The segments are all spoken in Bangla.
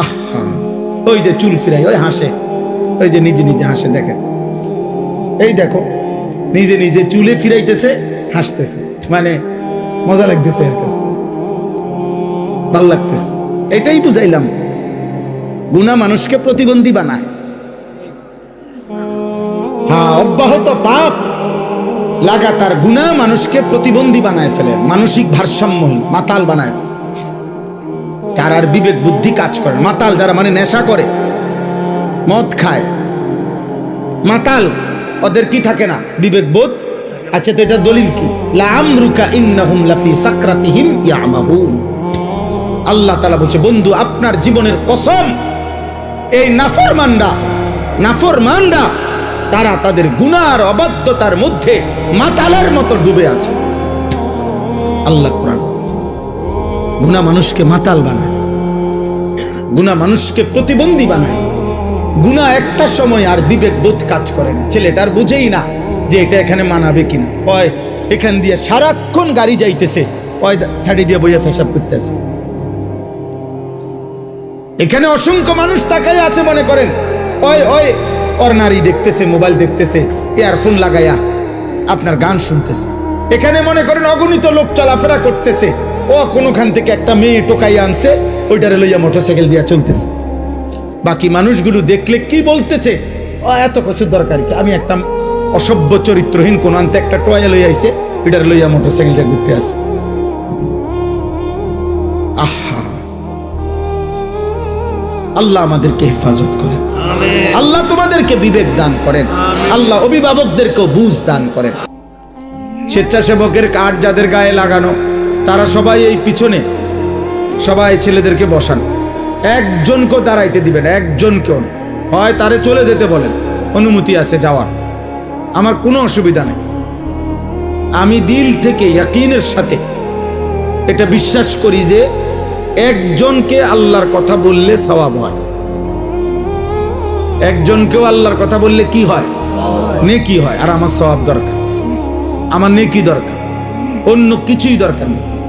আহা। ওই যে চুল ফিরাই, ওই হাসে। ওই যে নিজে নিজে হাসে, দেখেন। এই দেখো, নিজে নিজে চুলে ফিরাইতেছে, হাসতেছে। মানে মজা লাগতেছে এর কাছে। ভালো লাগতেছে। এটাই বুঝাইলাম। গুণা মানুষকে প্রতিবন্ধী বানায়। হ্যাঁ অব্যাহত পাপ লাগাতার গুণা মানুষকে প্রতিবন্ধী বানায় ফেলে। মানসিক ভারসাম্যহীন, মাতাল বানায় ফেলে। তার আর বিবেক বুদ্ধি কাজ করে মাতাল যারা মানে নেশা করে, মদ খায়। মাতাল, ওদের কি থাকে না? বিবেক বোধ? আচ্ছা তো এটা দলিল কি? আল্লাহ তাআলা বলছে, বন্ধু, আপনার জীবনের কসম, এই নাফরমানরা নাফরমানরা, তারা তাদের গুনার অবাধ্যতার মধ্যে মাতালের মতো ডুবে আছে। আল্লাহ কোরআন গুণা মানুষকে মাতাল বানায়। গুণা মানুষকে প্রতিবন্ধী বানায়। গুণা একটা সময় আর বিবেক বোধ কাজ করে না। ছেলেটার বুঝেই না যে এটা এখানে মানাবে কিনা। ওই, এখান দিয়ে সারাক্ষণ গাড়ি যাইতেছে। সাইডে দিয়ে বইয়া ফেসাব করতেছে। এখানে অসংখ্য মানুষ তাকাই আছে মনে করেন। ওই ওই, ওর নারী দেখতেছে, মোবাইল দেখতেছে, ইয়ারফোন লাগাইয়া আপনার গান শুনতেছে। এখানে মনে করেন অগণিত লোক চলাফেরা করতেছে। ও কোনোখান থেকে একটা মেয়ে টোকাই আনছে। ওইটারে লইয়া মোটরসাইকেল দিয়া চলতেছে। বাকি মানুষগুলো দেখলে কি বলতেছে? এত কিছুর দরকার কি? আমি একটা অসভ্য চরিত্রহীন কোন আনতে একটা টয়া লইয়া আইছে এটার লইয়া মোটরসাইকেল দিয়ে ঘুরতে আসে। আহা! আল্লাহ আমাদেরকে হেফাজত করেন। আল্লাহ তোমাদেরকে বিবেক দান করেন। আল্লাহ অভিভাবকদেরকেও বুঝ দান করেন। স্বেচ্ছাসেবকের কার্ড যাদের গায়ে লাগানো তারা সবাই এই পিছনে সবাই ছেলেদেরকে বসান। একজনকেও দাঁড়াইতে দিবেন, একজনকেও। হয় তারে চলে যেতে বলেন, অনুমতি আছে যাওয়ার। আমার কোনো অসুবিধা নেই। আমি দিল থেকে ইয়াকিনের সাথে এটা বিশ্বাস করি যে একজনকে আল্লাহর কথা বললে সওয়াব হয়। একজনকেও আল্লাহর কথা বললে কি হয়? নেকি হয়। আর আমার সওয়াব দরকার। আমার নেকি দরকার। অন্য কিছুই দরকার নেই।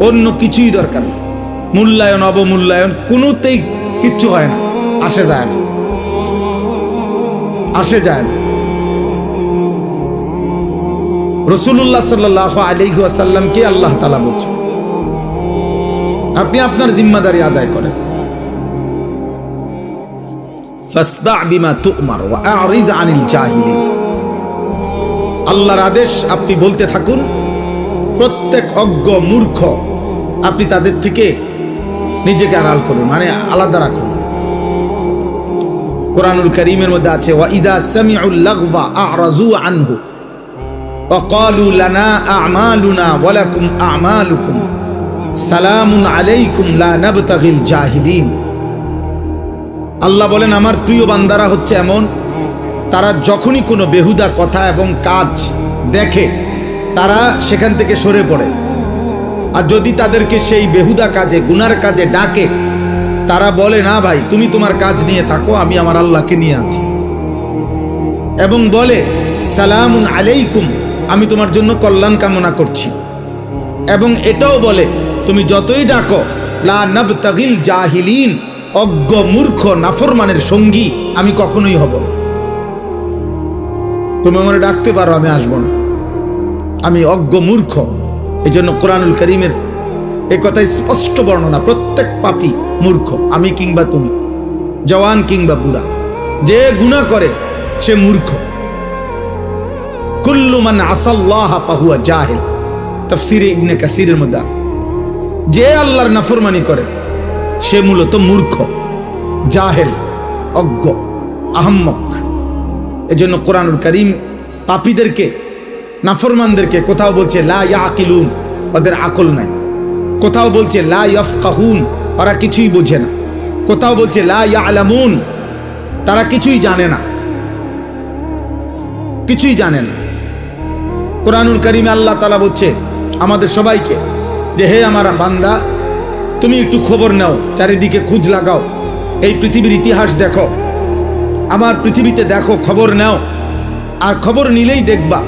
অন্য কিছুই দরকার নেই। মূল্যায়ন, অবমূল্যায়ন কোনোতেই কিচ্ছু হয় না। আসে যায় না। আসে যায় না। রসুল্লাহ সাল্লাহ আলিহু আসাল্লামকে আল্লাহ তালা বলছেন? আপনি আপনার জিম্মাদারি আদায় করেন। আল্লাহর আদেশ আপনি বলতে থাকুন প্রত্যেক অজ্ঞ মূর্খ আপনি তাদের থেকে নিজেকে আড়াল করুন মানে আলাদা রাখুন। কোরআনুল করিমের মধ্যে আছে, ওয়া ইদা সামিউল লাগওয়া আরাজু আনহু, ওয়া ক্বালু লানা আমালুনা ওয়া লাকুম আমালুকুম, সালামুন আলাইকুম লা নাবতাগিল জাহিলিন। আল্লাহ বলেন, আমার প্রিয় বান্দারা হচ্ছে এমন, তারা যখনই কোনো বেহুদা কথা এবং কাজ দেখে তারা সেখান থেকে সরে পড়ে। আর যদি তাদেরকে সেই বেহুদা কাজে, গুনার কাজে ডাকে, তারা বলে, না ভাই, তুমি তোমার কাজ নিয়ে থাকো, আমি আমার আল্লাহকে নিয়ে আছি। এবং বলে, সালামুন আলাইকুম, আমি তোমার জন্য কল্যাণ কামনা করছি। এবং এটাও বলে, তুমি যতই ডাকো, লা নবতাগিল জাহিলিন, অজ্ঞ, মূর্খ, নাফরমানের সঙ্গী আমি কখনোই হব তুমি আমার ডাকতে পারো, আমি আসব না। আমি অজ্ঞ মূর্খ। এই জন্য কোরআনুল করিমের এ কথাই স্পষ্ট বর্ণনা, প্রত্যেক পাপি মূর্খ, আমি কিংবা তুমি, জওয়ান কিংবা বুড়া, যে গুণা করে, সে মূর্খ। কুল্লু মান আসাল্লাহ ফাহুয়া জাহিল। তফসিরে ইবনে কাসিরের মধ্যে আছে। যে আল্লাহর নাফরমানি করে, সে মূলত মূর্খ, জাহেল, অজ্ঞ, আহম্মক। এজন্য কোরআনুল করিম পাপীদেরকে নাফরমানদেরকে কোথাও বলছে, লা ইয়াকিলুন। ওদের আকল নাই। কোথাও বলছে, লা ইয়াফকাহুন। ওরা কিছুই বোঝে না। কোথাও বলছে, লা ইয়ালামুন। তারা কিছুই জানে না। কিছুই জানে না। কোরআনুল করিমে আল্লাহ তালা বলছে আমাদের সবাইকে যে, হে আমার বান্দা, তুমি একটু খবর নাও, চারিদিকে খুঁজ লাগাও, এই পৃথিবীর ইতিহাস দেখো। আমার পৃথিবীতে দেখো, খবর নাও। আর খবর নিলেই দেখবা।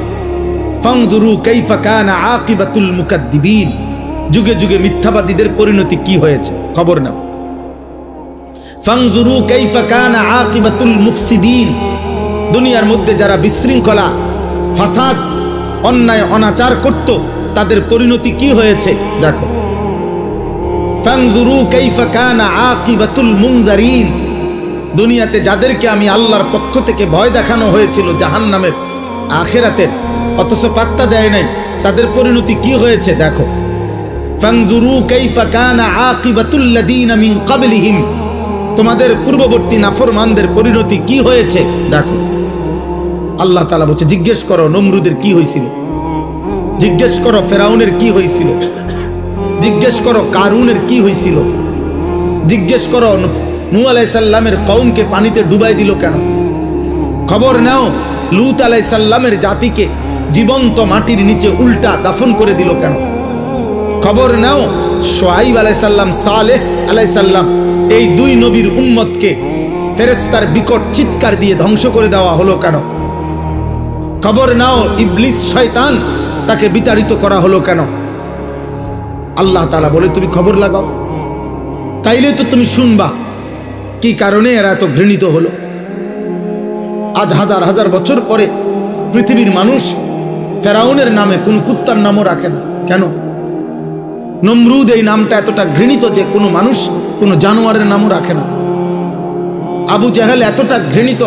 ফাংদুরু কাইফা কানা আকিবাতুল মুকাদ্দিবিন। যুগে যুগে মিথ্যাবাদীদের পরিণতি কি হয়েছে? খবর নাও। ফাংজুরু কাইফা কানা আকিবাতুল মুফসিদিন। দুনিয়ার মধ্যে যারা বিশৃঙ্খলা, ফাসাদ, অন্যায়, অনাচার করত, তাদের পরিণতি কি হয়েছে? দেখো। ফাংজুরু কাইফা কানা আকিবাতুল মুনজারিন। দুনিয়াতে যাদেরকে আমি আল্লাহর পক্ষ থেকে ভয় দেখানো হয়েছিল জাহান্নামের, আখেরাতের অথচ পাত্তা দেয় নাই। তাদের পরিণতি কি হয়েছে দেখো। তোমাদের পূর্ববর্তী নাফরমানদের পরিণতি কি হয়েছে দেখো। আল্লাহ তালা বলছে, জিজ্ঞেস করো নমরুদের কি হয়েছিল? জিজ্ঞেস করো ফেরাউনের কি হয়েছিল? জিজ্ঞেস করো কারুনের কি হয়েছিল? জিজ্ঞেস করো নূ আলাইসাল্লামের কৌমকে পানিতে ডুবাই দিল কেন? খবর নাও, লুত আলাইসাল্লামের জাতিকে জীবন্ত মাটির নিচে উল্টা দাফন করে দিল কেন? খবর নাও সোহাইব আলাইসাল্লাম, সালেহ আলাইসাল্লাম, এই দুই নবীর উম্মতকে ফেরেস্তার বিকট চিৎকার দিয়ে ধ্বংস করে দেওয়া হলো কেন? খবর নাও, ইবলিস শয়তান তাকে বিতাড়িত করা হলো কেন? আল্লাহ তালা বলে, তুমি খবর লাগাও। তাইলে তো তুমি শুনবা কি কারণে এরা এত ঘৃণিত হলো। আজ হাজার হাজার বছর পরে পৃথিবীর মানুষ ফেরাউনের নামে কোনো কুত্তার নামও রাখে না। কেন? নমরুদ এই নামটা এতটা ঘৃণিত যে কোনো মানুষ কোনো জানোয়ারের নামও রাখে না। আবু জাহেল এতটা ঘৃণিত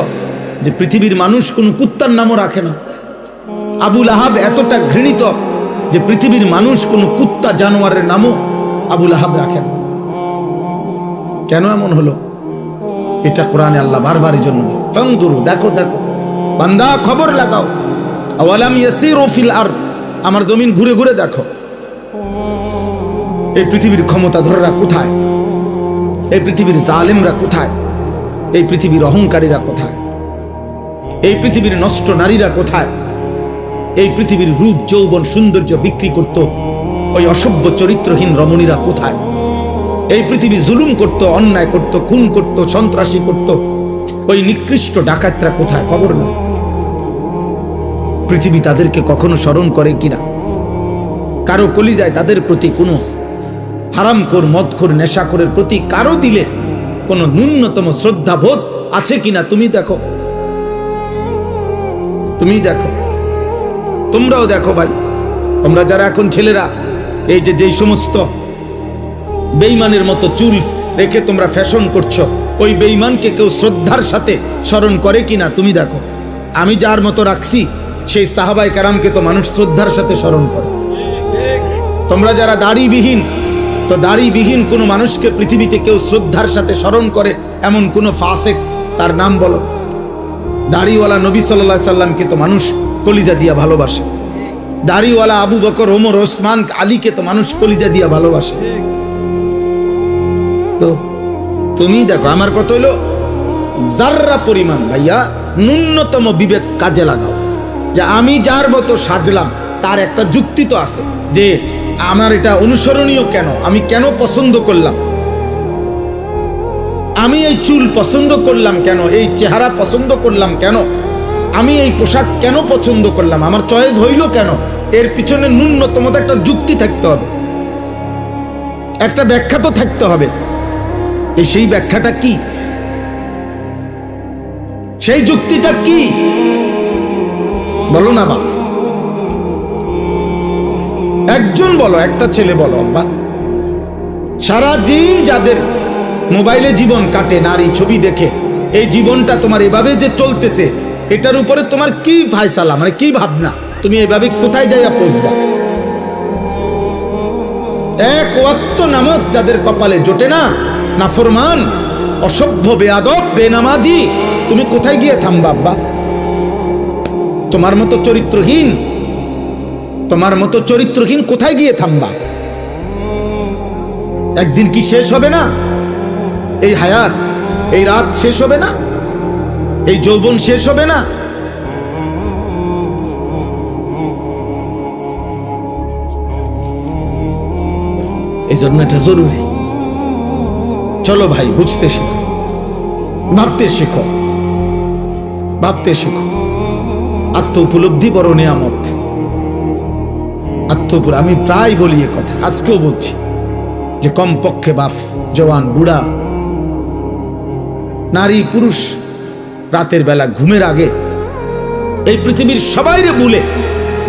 যে পৃথিবীর মানুষ কোনো কুত্তার নামও রাখে না। আবুল আহাব এতটা ঘৃণিত যে পৃথিবীর মানুষ কোনো কুত্তা জানোয়ারের নামও আবুল আহাব রাখে না। কেন এমন হলো? এটা কোরআনে আল্লাহ বারবার এই জন্য দেখো দেখো। বান্দা, খবর লাগাও। আওয়ালাম ইয়াসিরু ফিল আরদ? আমার জমিন ঘুরে ঘুরে দেখো। এই পৃথিবীর ক্ষমতাধররা কোথায়? এই পৃথিবীর জালেমরা কোথায়? এই পৃথিবীর অহংকারীরা কোথায়? এই পৃথিবীর নষ্ট নারীরা কোথায়? এই পৃথিবীর রূপ, যৌবন, সৌন্দর্য বিক্রি করত ওই অসভ্য চরিত্রহীন রমণীরা কোথায়? এই পৃথিবী জুলুম করত, অন্যায় করত, খুন করত, সন্ত্রাসী করত। ওই নিকৃষ্ট ডাকাতরা কোথায়? খবর নেই পৃথিবী তাদেরকে কখনো স্মরণ করে কিনা? কারও কলিজায় তাদের প্রতি কোনো হারামখোর, মদখোর, নেশাখোরের প্রতি কারও দিলে কোনো ন্যূনতম শ্রদ্ধাবোধ আছে কিনা? তুমি দেখো। তুমি দেখো। তোমরাও দেখো ভাই। তোমরা যারা এখন ছেলেরা, এই যে যেই সমস্ত বেইমানের মতো চুল রেখে তোমরা ফ্যাশন করছ, ওই বেইমানকে কেউ শ্রদ্ধার সাথে স্মরণ করে কিনা? তুমি দেখো। আমি যার মতো রাখছি সেই সাহাবাই কারামকে তো মানুষ শ্রদ্ধার সাথে স্মরণ করে। তোমরা যারা দাড়িবিহীন, তো দাড়িবিহীন কোনো মানুষকে পৃথিবীতে কেউ শ্রদ্ধার সাথে স্মরণ করে, এমন কোনো ফাসেক, তার নাম বলো। দাড়িওয়ালা নবী সাল্লাহ সাল্লামকে তো মানুষ কলিজা দিয়া ভালোবাসে। দাড়িওয়ালা আবু বকর, ওমর, ওসমান, আলীকে তো মানুষ কলিজা দিয়া ভালোবাসে। তো তুমি দেখো, আমার কত হইল, যার্রা পরিমাণ ভাইয়া, ন্যূনতম বিবেক কাজে লাগাও। যে আমি যার মতো সাজলাম, তার একটা যুক্তি তো আছে যে আমার এটা অনুসরণীয় কেন? আমি কেন পছন্দ করলাম? আমি এই চুল পছন্দ করলাম কেন? এই চেহারা পছন্দ করলাম কেন? আমি এই পোশাক কেন পছন্দ করলাম? আমার চয়েস হইল কেন? এর পিছনে ন্যূনতম একটা যুক্তি থাকতে হবে। একটা ব্যাখ্যা তো থাকতে হবে। এই সেই ব্যাখ্যাটা কি? সেই যুক্তিটা কি? বলো না বাপ। একজন বলো, একটা ছেলে বলো, আব্বা। সারাদিন যাদের মোবাইলে জীবন কাটে, নারী ছবি দেখে, এই জীবনটা তোমার এভাবে যে চলতেছে, এটার উপরে তোমার কি ফায়সালা মানে কি ভাবনা? তুমি এভাবে কোথায় যাইয়া পৌঁছবা? এক ওয়াক্ত নামাজ যাদের কপালে জোটে না না ফরমান অসভ্য, বেয়াদব, বেনামাজি, তুমি কোথায় গিয়ে থামবা, আব্বা? তোমার মতো চরিত্রহীন, তোমার মতো চরিত্রহীন কোথায় গিয়ে থামবা? একদিন কি শেষ হবে না? এই হায়াত, এই রাত শেষ হবে না? এই যৌবন শেষ হবে না? এই জন্য এটা জরুরি। চলো ভাই, বুঝতে শেখো। ভাবতে শেখো। ভাবতে শেখো। আত্ম উপলব্ধি বড় নিয়ামত। আত্ম আমি প্রায় বলি এ কথা, আজকেও বলছি। যে কম পক্ষে বাপ জওয়ান, বুড়া, নারী, পুরুষ, রাতের বেলা ঘুমের আগে এই পৃথিবীর সবাইরে বলে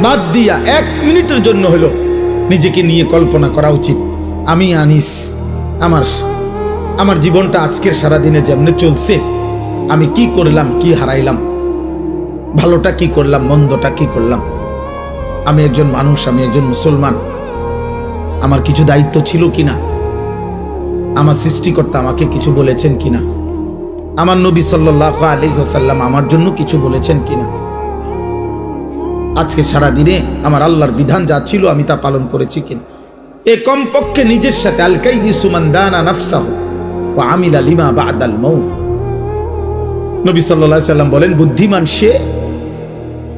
বাদ দিয়া এক মিনিটের জন্য হলো নিজেকে নিয়ে কল্পনা করা উচিত। আমি আনিস, আমার আমার জীবনটা আজকের সারাদিনে যেমনে চলছে, আমি কি করলাম, কি হারাইলাম ভালোটা কি করলাম, মন্দটা কি করলাম? আমি একজন মানুষ, আমি একজন মুসলমান। আমার কিছু দায়িত্ব ছিল কিনা? আমার সৃষ্টিকর্তা আমাকে কিছু বলেছেন কিনা? আমার নবী সাল্লাহ আলী হোসাল্লাম আমার জন্য কিছু বলেছেন কিনা? আজকে সারা দিনে আমার আল্লাহর বিধান যা ছিল আমি তা পালন করেছি কিনা? এ কমপক্ষে নিজের সাথে আলকাই সুমান্দানা নাফসাহ ও আমিলা লিমা বাদাল মৌ নবী সাল্লাহ সাল্লাম বলেন, বুদ্ধিমান সে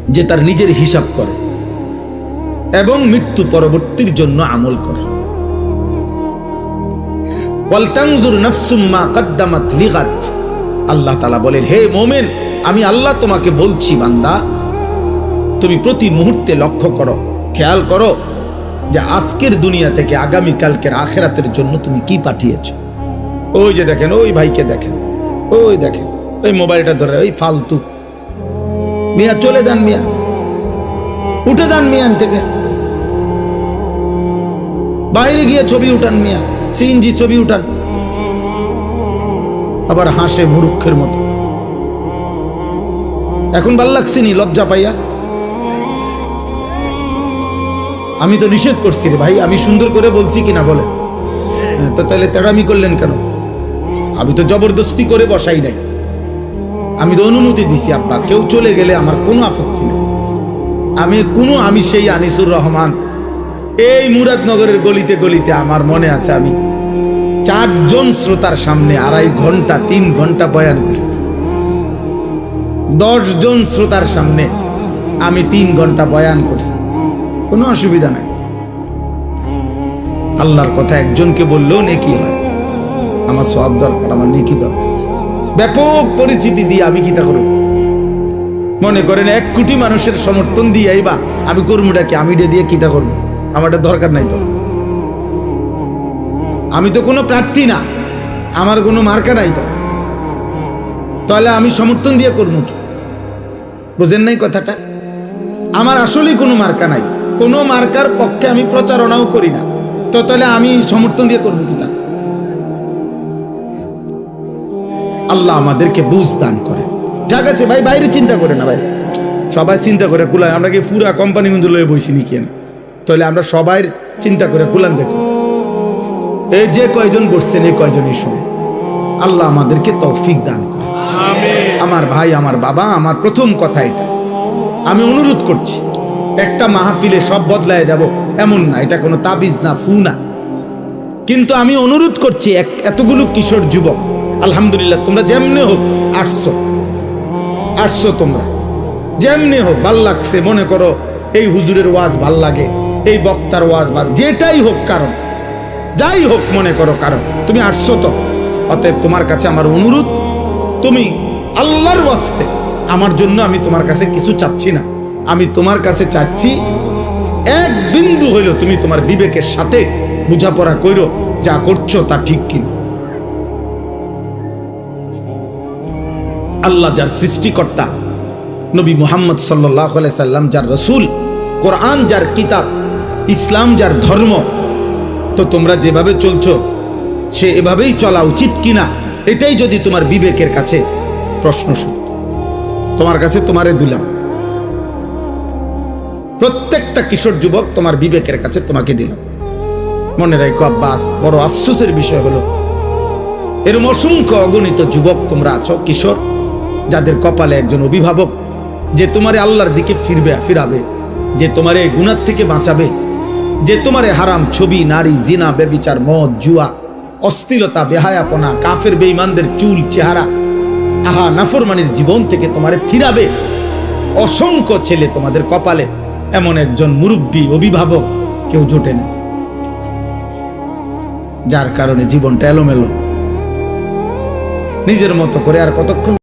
যে তার নিজের হিসাব করে এবং মৃত্যু পরবর্তীর জন্য আমল করে। আল্লাহ বলেন, হে মোমেন, আমি আল্লাহ তোমাকে বলছি, বান্দা, তুমি প্রতি মুহূর্তে লক্ষ্য করো, খেয়াল করো যে আজকের দুনিয়া থেকে আগামী কালকের আখেরাতের জন্য তুমি কি পাঠিয়েছ। ওই যে দেখেন, ওই ভাইকে দেখেন, ওই দেখেন ওই মোবাইলটা ধরে, ওই ফালতু মিয়া চলে যান মিয়া। উঠে যান মিয়ান থেকে। বাইরে গিয়ে ছবি উঠান মিয়া সিএনজি ছবি উঠান। আবার হাসে মুরুক্ষের মতো। এখন ভালো লাগছে নি লজ্জা পাইয়া? আমি তো নিষেধ করছি রে ভাই আমি সুন্দর করে বলছি কিনা বলে হ্যাঁ, তো তাহলে তেড়ামি করলেন কেন? আমি তো জবরদস্তি করে বসাই নাই। আমি তো অনুমতি দিছি, আব্বা। কেউ চলে গেলে আমার কোনো আপত্তি নেই। আমি কোনো আমি সেই আনিসুর রহমান। এই মুরাদনগরের গলিতে গলিতে আমার মনে আছে আমি চারজন শ্রোতার সামনে আড়াই ঘণ্টা, তিন ঘণ্টা বয়ান করছি। দশ জন শ্রোতার সামনে আমি তিন ঘণ্টা বয়ান করছি। কোনো অসুবিধা নাই। আল্লাহর কথা একজনকে বললেও নেকি হয়। আমার সব দরকার, আমার নেকি দরকার। ব্যাপক পরিচিতি দিয়ে আমি কিতা করব। মনে করেন এক কোটি মানুষের সমর্থন দিয়ে আইবা আমি কর্মটাকে আমি ডে দিয়ে কিতা করব। আমারটা দরকার নাই তো। আমি তো কোনো প্রার্থী না। আমার কোনো মার্কা নাই তো। তাহলে আমি সমর্থন দিয়ে করব কি? বুঝেন নাই কথাটা? আমার আসলেই কোনো মার্কা নাই। কোনো মার্কার পক্ষে আমি প্রচারণাও করি না। তো তাহলে আমি সমর্থন দিয়ে করব কি তা আল্লাহ আমাদেরকে বুঝ দান করে। ঠিক আছে ভাই বাইরে চিন্তা করে না ভাই। সবাই চিন্তা করে কুলায় আমরা কি পুরা কোম্পানি কিন্তু লয়ে বইছি নি কেন তাহলে আমরা সবাই চিন্তা করে কুলান যেত এই যে কয়জন বসছেন এই কয়জনই শুনে আল্লাহ আমাদেরকে তৌফিক দান করে আমার ভাই আমার বাবা আমার প্রথম কথা এটা। আমি অনুরোধ করছি একটা মাহফিলে সব বদলায় যাব এমন না এটা কোনো তাবিজ না ফু না। কিন্তু আমি অনুরোধ করছি এক এতগুলো কিশোর যুবক আলহামদুলিল্লাহ, তোমরা যেমনে হোক আটশো। আটশো তোমরা। যেমনি হোক ভালো লাগছে, মনে করো এই হুজুরের ওয়াজ ভালো লাগে, এই বক্তার ওয়াজ ভালো, যেটাই হোক কারণ, যাই হোক মনে করো কারণ, তুমি আটশো তো। অতএব তোমার কাছে আমার অনুরোধ, তুমি আল্লাহর ওয়াস্তে আমার জন্য আমি তোমার কাছে কিছু চাচ্ছি না। আমি তোমার কাছে চাচ্ছি, এক বিন্দু হইল তুমি তোমার বিবেকের সাথে বোঝাপড়া কইরো, যা করছ তা ঠিক কিনা। আল্লাহ যার সৃষ্টিকর্তা, নবী মুহাম্মদ সাল্লাহ সাল্লাম যার রসুল, কোরআন যার কিতাব, ইসলাম যার ধর্ম, তো তোমরা যেভাবে চলছ, সে এভাবেই চলা উচিত কিনা, এটাই যদি তোমার বিবেকের কাছে প্রশ্ন সত্য। তোমার কাছে তোমারে দুলাম প্রত্যেকটা কিশোর যুবক তোমার বিবেকের কাছে তোমাকে দিলাম মনে রাখো আব্বাস, বড় আফসোসের বিষয় হলো, এরম অসংখ্য অগণিত যুবক তোমরা আছো, কিশোর যাদের কপালে একজন অভিভাবক যে তোমারে আল্লাহর দিকে ফিরবে, ফিরাবে, যে তোমারে গুণার থেকে বাঁচাবে, যে তোমারে হারাম ছবি, নারী, জিনা বেবিচার মদ, জুয়া অস্থিলতা বেহায়াপনা, কাফের, বেঈমানদের চুল, চেহারা, আহা, নাফরমানির জীবন থেকে তোমারে ফিরাবে। অসংখ্য ছেলে তোমাদের কপালে এমন একজন মুরব্বী, অভিভাবক কেউ জোটে না। যার কারণে জীবনটা এলোমেলো। নিজের মতো করে আর কতক্ষণ